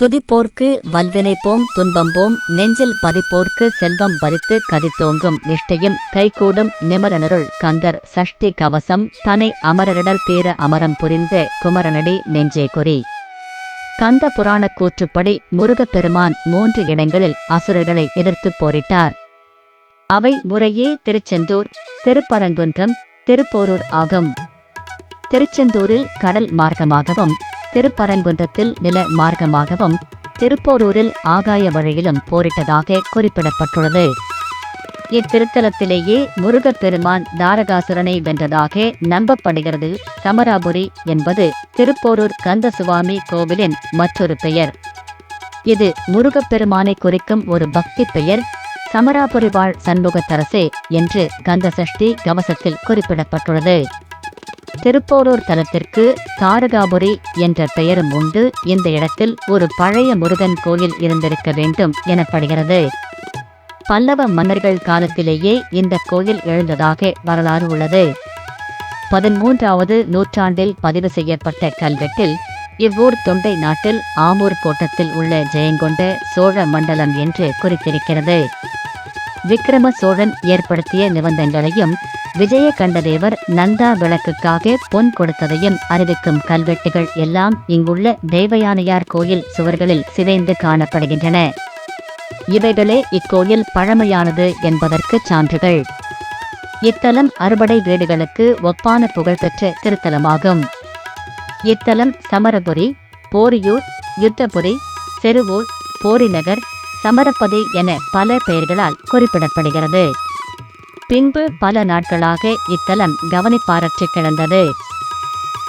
துதிப்போர்க்கு வல்வினைப்போம் துன்பம்போம் நெஞ்சில் பதிப்போர்க்கு செல்வம் பறித்து கதித்தோங்கும் நிஷ்டையும் கைகூடும் நிமரனருள் கந்தர் சஷ்டி கவசம் தனை அமரரிடல் தீர அமரம் புரிந்த குமரனடி நெஞ்சே குறி. கந்த புராணக் கூற்றுப்படி முருகப்பெருமான் மூன்று இடங்களில் அசுரர்களை எதிர்த்துப் போரிட்டார். அவை முறையே திருச்செந்தூர் திருப்பரங்குன்றம் திருப்போரூர் ஆகும். திருச்செந்தூரில் கடல் மார்க்கமாகவும் திருப்பரங்குன்றத்தில் நில மார்க்கமாகவும் திருப்போரூரில் ஆகாய வழியிலும் போரிட்டதாக குறிப்பிடப்பட்டுள்ளது. இத்திருத்தலத்திலேயே முருகப்பெருமான் தாரகாசுரனை வென்றதாக நம்பப்படுகிறது சமராபுரி என்பது திருப்போரூர் கந்தசுவாமி கோவிலின் மற்றொரு பெயர். இது முருகப்பெருமானை குறிக்கும் ஒரு பக்தி பெயர். சமராபுரி வாழ் சண்முகத்தரசே என்று கந்தசஷ்டி கவசத்தில் குறிப்பிடப்பட்டுள்ளது. திருப்போரூர் தலத்திற்கு தாரகாபுரி என்ற பெயரும் உண்டு. இந்த இடத்தில் ஒரு பழைய முருகன் கோயில் இருந்திருக்க வேண்டும் எனப்படுகிறது. பல்லவ மன்னர்கள் காலத்திலேயே இந்த கோயில் எழுந்ததாக வரலாறு உள்ளது. பதிமூன்றாவது நூற்றாண்டில் பதிவு செய்யப்பட்ட கல்வெட்டில் இவ்வூர் தொண்டை நாட்டில் ஆமூர் கோட்டத்தில் உள்ள ஜெயங்கொண்ட சோழ மண்டலம் என்று குறித்திருக்கிறது. விக்ரம சோழன் ஏற்படுத்திய நிபந்தங்களையும் விஜயகண்டதேவர் நந்தா விளக்குக்காக பொன் கொடுத்ததையும் அறிவிக்கும் கல்வெட்டுகள் எல்லாம் இங்குள்ள தேவயானையார் கோயில் சுவர்களில் சிதைந்து காணப்படுகின்றன. இவைகளே இக்கோயில் பழமையானது என்பதற்கு சான்றுகள். இத்தலம் அறுபடை வீடுகளுக்கு ஒப்பான புகழ்பெற்ற திருத்தலமாகும். இத்தலம் சமரபுரி போரியூர் யுத்தபுரி செருவூர் போரிநகர் சமரப்பதி என பல பெயர்களால் குறிப்பிடப்படுகிறது. பின்பு பல நாட்களாக இத்தலம் கவனிப்பாரற்று கிடந்தது.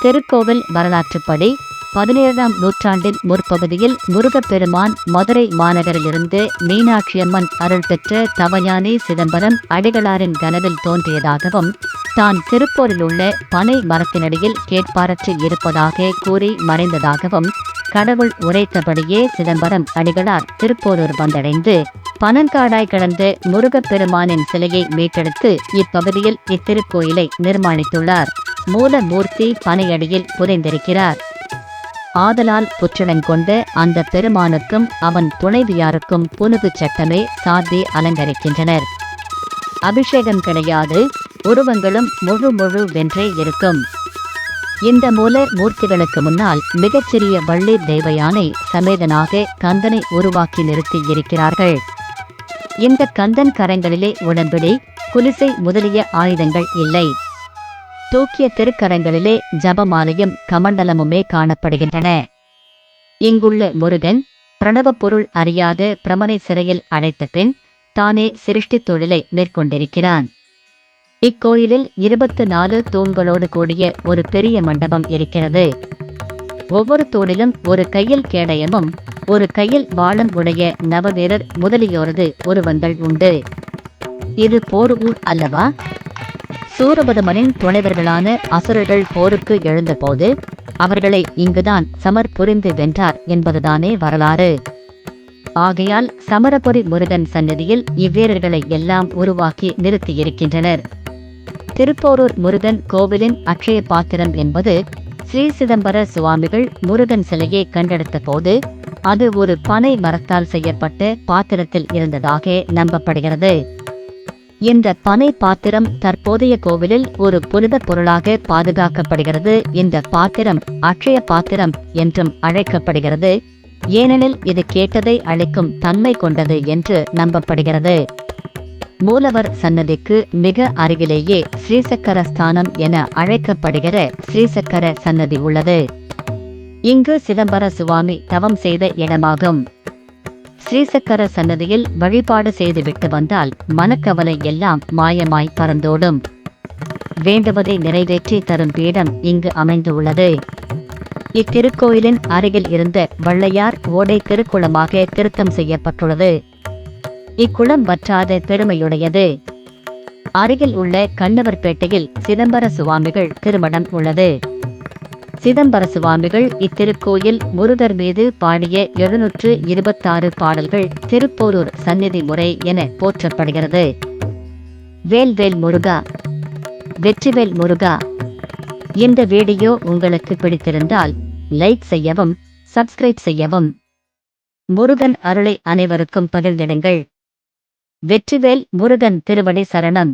திருக்கோவில் வரலாற்றுப்படி பதினேழாம் நூற்றாண்டின் முற்பகுதியில் முருகப்பெருமான் மதுரை மாநகரிலிருந்து மீனாட்சியம்மன் அருள் பெற்ற தவஞானி சிதம்பரம் அடிகளாரின் கனவில் தோன்றியதாகவும் தான் திருப்பூரில் உள்ள பனை மரத்தினடியில் கேட்பாரற்றில் இருப்பதாக கூறி மறைந்ததாகவும் கடவுள் உரைத்தபடியே சிதம்பரம் அடிகளார் திருப்போரூர் வந்தடைந்து பனங்காடாய் கடந்து முருகப்பெருமானின் சிலையை மீட்டெடுத்து இப்பகுதியில் இத்திருக்கோயிலை நிர்மாணித்துள்ளார். மூலமூர்த்தி பனையடியில் புதைந்திருக்கிறார். ஆதலால் புற்றடன் கொண்ட அந்த பெருமானுக்கும் அவன் துணைவியாருக்கும் புனுகு சட்டமே சாத்தி அலங்கரிக்கின்றனர். அபிஷேகம் கிடையாது உருவங்களும் முழு முழு வென்றே இருக்கும். இந்த மூல மூர்த்திகளுக்கு முன்னால் மிகச்சிறிய வள்ளி தேவயானை சமேதனாக கந்தனை உருவாக்கி நிறுத்தி இருக்கிறார்கள். இந்த கந்தன் கரங்களிலே உடம்பிடி குலிசை முதலிய ஆயுதங்கள் இல்லை. தூக்கிய திருக்கரங்களிலே ஜபமாலையும் கமண்டலமுமே காணப்படுகின்றன. இங்குள்ள முருகன் பிரணவப் பொருள் அறியாத பிரமனை சிறையில் அழைத்த பின் தானே சிருஷ்டி தொழிலை மேற்கொண்டிருக்கிறான். இக்கோயிலில் இருபத்து நாலு தூண்களோடு கூடிய ஒரு பெரிய மண்டபம் இருக்கிறது. ஒவ்வொரு தூணிலும் ஒரு கையில் கேடயமும் ஒரு கையில் வாழம் உடைய நவவீரர் முதலியோரது உருவங்கள் உண்டு. இது போர் ஊர் அல்லவா? சூரபதமனின் துணைவர்களான அசுரர்கள் போருக்கு எழுந்தபோது அவர்களை இங்குதான் சமர் புரிந்து வென்றார் என்பதுதானே வரலாறு. ஆகையால் சமரபுரி முருகன் சன்னதியில் இவ்வீரர்களை எல்லாம் உருவாக்கி நிறுத்தியிருக்கின்றனர். திருப்போரூர் முருகன் கோவிலின் அக்ஷய பாத்திரம் என்பது ஸ்ரீ சிதம்பர சுவாமிகள் முருகன் சிலையை கண்டெடுத்த போது அது ஒரு பனை மரத்தால் செய்யப்பட்ட பாத்திரத்தில் இருந்ததாக நம்பப்படுகிறது. இந்த பனை பாத்திரம் தற்போதைய கோவிலில் ஒரு புனித பொருளாக பாதுகாக்கப்படுகிறது. இந்த பாத்திரம் அக்ஷய பாத்திரம் என்றும் அழைக்கப்படுகிறது. ஏனெனில் இது கேட்டதை அழைக்கும் தன்மை கொண்டது என்று நம்பப்படுகிறது. மூலவர் சன்னதிக்கு மிக அருகிலேயே ஸ்ரீசக்கர ஸ்தானம் என அழைக்கப்படுகிற ஸ்ரீசக்கர சன்னதி உள்ளது. இங்கு சிதம்பர சுவாமி தவம் செய்த இடமாகும். ஸ்ரீசக்கர சன்னதியில் வழிபாடு செய்துவிட்டு வந்தால் மனக்கவலை எல்லாம் மாயமாய் பறந்தோடும். வேண்டுவதை நிறைவேற்றி தரும் பீடம் இங்கு அமைந்துள்ளது இத்திருக்கோயிலின் அருகில் இருந்த வள்ளையார் ஓடை திருக்குளமாக திருத்தம் செய்யப்பட்டுள்ளது. இக்குளம் வற்றாத பெருமையுடையது. அருகில் உள்ள கண்ணவர்பேட்டையில் சிதம்பர சுவாமிகள் திருமணம் உள்ளது. சிதம்பர சுவாமிகள் இத்திருக்கோயில் முருகர் மீது பாடிய எழுநூற்று இருபத்தாறு பாடல்கள் திருப்போரூர் சந்நிதி முறை என போற்றப்படுகிறது. வேல்வேல் முருகா வெற்றிவேல் முருகா. இந்த வீடியோ உங்களுக்கு பிடித்திருந்தால் லைக் செய்யவும் சப்ஸ்கிரைப் செய்யவும். முருகன் அருளை அனைவருக்கும் பகிர்ந்திடுங்கள். வெற்றிவேல் முருகன் திருவடி சரணம்